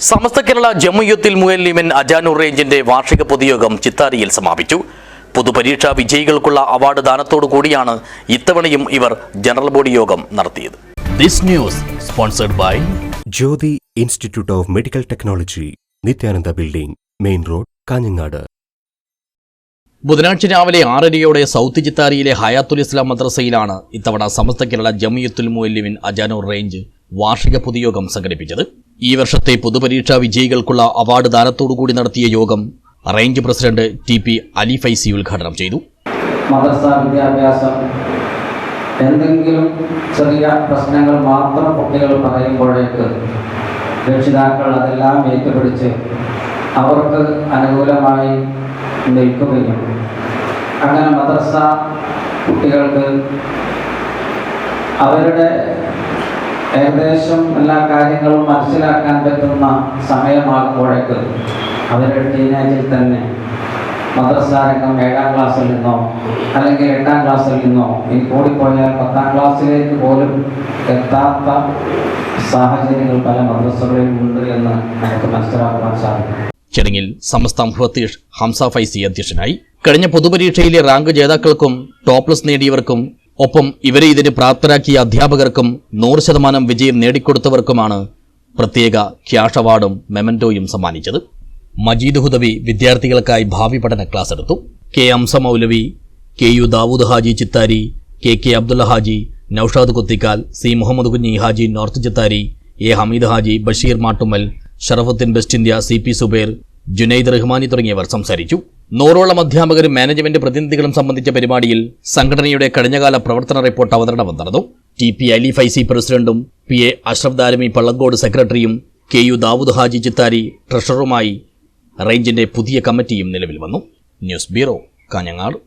സമസ്ത കേരള ജമ്മുയുത്തിൽ മുയല്ലിമൻ അജാനൂർ റേഞ്ചിന്റെ വാർഷിക പൊതുയോഗം ചിത്താരിയിൽ സമാപിച്ചു. പൊതുപരീക്ഷാ വിജയികൾക്കുള്ള അവാർഡ് ദാനത്തോടു കൂടിയാണ് ഇത്തവണയും ഇവർ ജനറൽ ബോഡി യോഗം നടത്തിയത്. This news sponsored by Jyothi institute of medical technology Nithyananda building main road Kanhangad. ബുധനാഴ്ച രാവിലെ ആറരയോടെ സൗത്ത് ചിത്താരിയിലെ ഹയാത്തുൽ ഇസ്ലാം മദ്രസയിലാണ് ഇത്തവണ സമസ്ത കേരള ജമിയത്തുൽ മുല്ലിമിൻ അജാനൂർ റേഞ്ച് വാർഷിക പൊതുയോഗം സംഘടിപ്പിച്ചത്. ഈ വർഷത്തെ പൊതുപരീക്ഷാ വിജയികൾക്കുള്ള അവാർഡ് ദാനത്തോടുകൂടി നടത്തിയ യോഗം range president T P Ali Faizy ഉദ്ഘാടനം ചെയ്തു. എന്തെങ്കിലും ചെറിയ പ്രശ്നങ്ങൾ മാത്രം കുട്ടികൾ പറയുമ്പോഴേക്ക് രക്ഷിതാക്കൾ അതെല്ലാം ഏറ്റുപിടിച്ച് അവർക്ക് അനുകൂലമായി നിൽക്കുകയും അങ്ങനെ മദ്രസ കുട്ടികൾക്ക് അവരുടെ ഏകദേശം എല്ലാ കാര്യങ്ങളും മനസ്സിലാക്കാൻ പറ്റുന്ന സമയമാകുമ്പോഴേക്ക് അവരുടെ ടീനേജിൽ തന്നെ മദ്രസാരംഗം ഏഴാം ക്ലാസ്സിൽ നിന്നോ അല്ലെങ്കിൽ എട്ടാം ക്ലാസ്സിൽ നിന്നോ ഇനി കൂടിപ്പോയാൽ പത്താം ക്ലാസ്സിലേക്ക് പോലും എത്താത്ത സാഹചര്യങ്ങൾ പല മദ്രസകളിലും ഉണ്ട് എന്ന് നമുക്ക് മനസ്സിലാക്കുവാൻ സാധിക്കും. ചടങ്ങിൽ സമസ്ത മുഹത്തീഷ് ഹംസ ഫൈസി അധ്യക്ഷനായി. കഴിഞ്ഞ പൊതുപരീക്ഷയിലെ റാങ്ക് ജേതാക്കൾക്കും ടോപ്ലസ് നേടിയവർക്കും ഒപ്പം ഇവരെ ഇതിന് പ്രാപ്തരാക്കിയ അധ്യാപകർക്കും നൂറ് ശതമാനം വിജയം നേടിക്കൊടുത്തവർക്കുമാണ് പ്രത്യേക ക്യാഷ് അവാർഡും മെമന്റോയും സമ്മാനിച്ചത്. മജീദ് ഹുദവി വിദ്യാർത്ഥികൾക്കായി ഭാവി പഠന ക്ലാസ് എടുത്തു. K Amsa Moulavi K U Dawood Haji Chithari K K Abdulla Haji Noushad Kuthikkal C Muhammad Kunhi Haji north Chithari A Hameed Haji Basheer Mattummal Sharafuddin west India C P Zubair Junaid Rahmani തുടങ്ങിയവർ സംസാരിച്ചു. നൂറോളം അധ്യാപകരും management പ്രതിനിധികളും സംബന്ധിച്ച പരിപാടിയിൽ സംഘടനയുടെ കഴിഞ്ഞകാല പ്രവർത്തന റിപ്പോർട്ട് അവതരണം നടന്നു. ടി പി അലി ഫൈസി പ്രസിഡന്റും പി എ അഷ്റഫ് ദാലമി പള്ളങ്കോട് സെക്രട്ടറിയും കെ യു ദാവൂദ് ഹാജി ചിത്താരി ട്രഷററുമായി റേഞ്ചിന്റെ പുതിയ കമ്മിറ്റിയും നിലവിൽ വന്നു. News bureau Kanhangad.